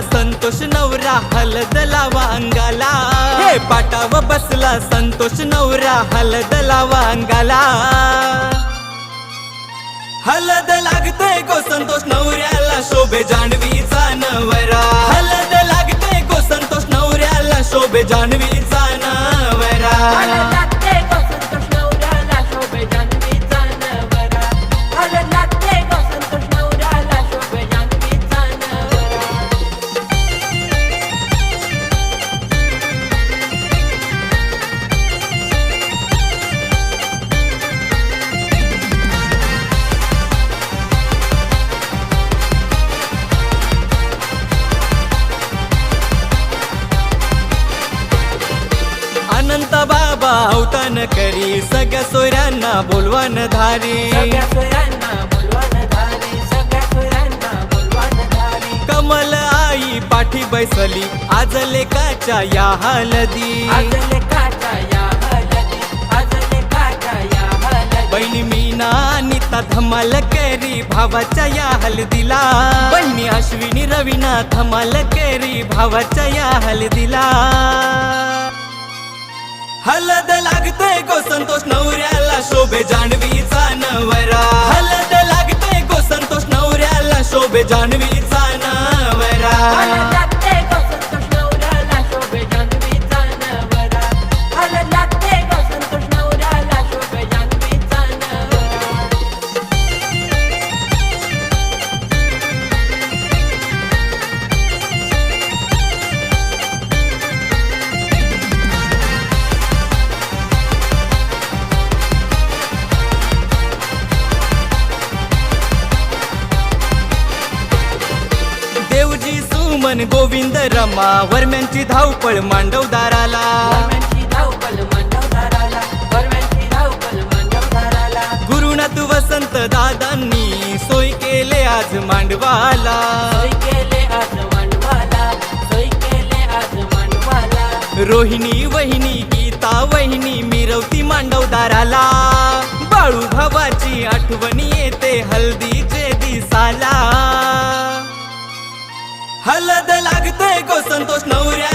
संतोष नवरा हलद लावा अंगाला. हे! पाटाव बसला संतोष नवरा हलद लावा अंगाला. हलद लागते गो संतोष नवऱ्याला शोभे जाणवीचा नवरा. हलद सगळ्या सोयऱ्यांना बोलवान धारी. कमल आई पाठी बैसली आज लेकाच्या या हलदी बहिणी मीना अनिता धमाल करी भावाच्या या हलदीला बहिणी. अश्विनी रवीना धमाल करी भावाच्या या हलदीला हलद लागते गो संतोष नवऱ्याला शोभे जाणवीचा नवरा. हलद लागते गो संतोष नवऱ्याला शोभे जाणवीचा नवरा. सुमन गोविंद रमा वर्म्यांची धावपळ मांडवदाराला. धावपल मांडवदाराला गुरुनाथ वसंत दादांनी सोय केले आज मांडवाला. सोय केले आज मांडवाला सोय केले आज मांडवाला. रोहिणी वहिनी गीता वहिनी मिरवती मांडवदाराला. बाळू भावाची आठवणी येते हल्दीचे दिसाला. हलद लागते गो संतोष नवऱ्या.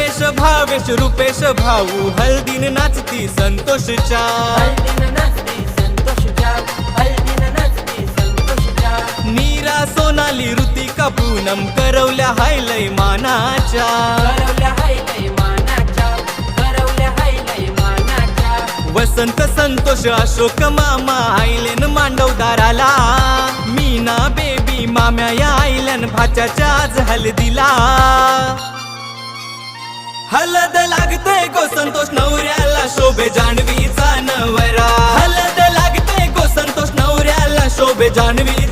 रमेश भावेश रुपेश भाऊ हल्दीन नाचती संतोषच्या नीरा सोनाली ऋतिका पूनम करवल्या करवल्या हायलय मानाच्या. वसंत संतोष अशोक मामा आयलेन मांडवदाराला मीना बेबी माम्या या आयलन भाच्याच्या आज हलदीला. हलद लागते गो संतोष नवऱ्याला शोभे जानवीचा नवरा. हलद लागते गो संतोष नवऱ्याला शोभे जानवी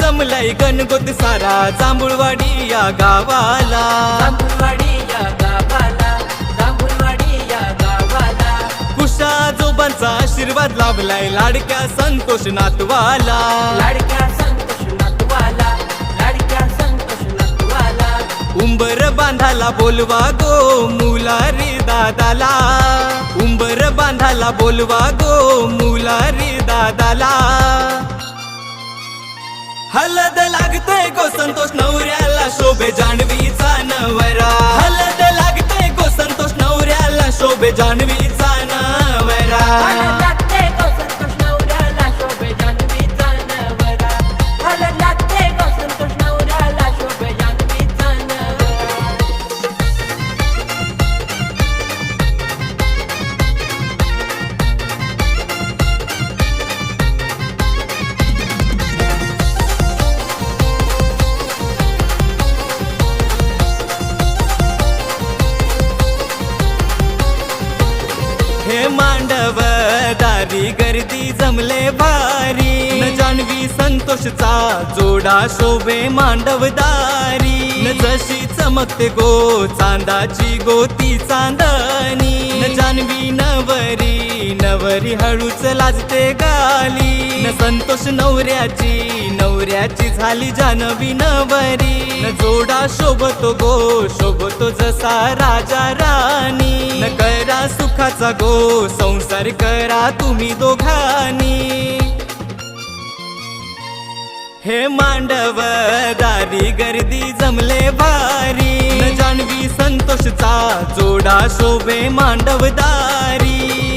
जमलाय गणगोत सारा. जांभूळवाडी या गावाला. जांभूळवाडी या गावाला. जांभूळवाडी या गावाला. कुशा आजोबांचा आशीर्वाद लाभलाय. लाडक्या संतोष नातवाला. लाडक्या संतोष नातवाला. लाडक्या संतोष नातवाला. उंबर बांधाला बोलवा गो मुलारी दादाला. उंबर बांधाला बोलवा गो मुलारी दादाला. हलद लागते गो संतोष नवऱ्याला शोभे जाणवीचा नवरा. हलद लागते गो संतोष नवऱ्याला शोभे जाणवीचा नवरा. गर्दी गर्दी जमले भारी. न जाणवी संतोषचा जोडा शोभे मांडवदारी. न जशी चमकते गो चांदाची गोती चांदणी. न जाणवी नवरी नवरी हळूच लाजते गाली. न संतोष नवऱ्याची नवऱ्याची झाली जानवी नवरी. न जोडा शोभतो गो शोभतो जसा राजा राणी. न करा सुखाचा गो संसार करा तुम्ही दोघांनी. हे मांडव दारी गर्दी जमले भारी. न जानवी संतोषचा जोडा शोभे मांडवदारी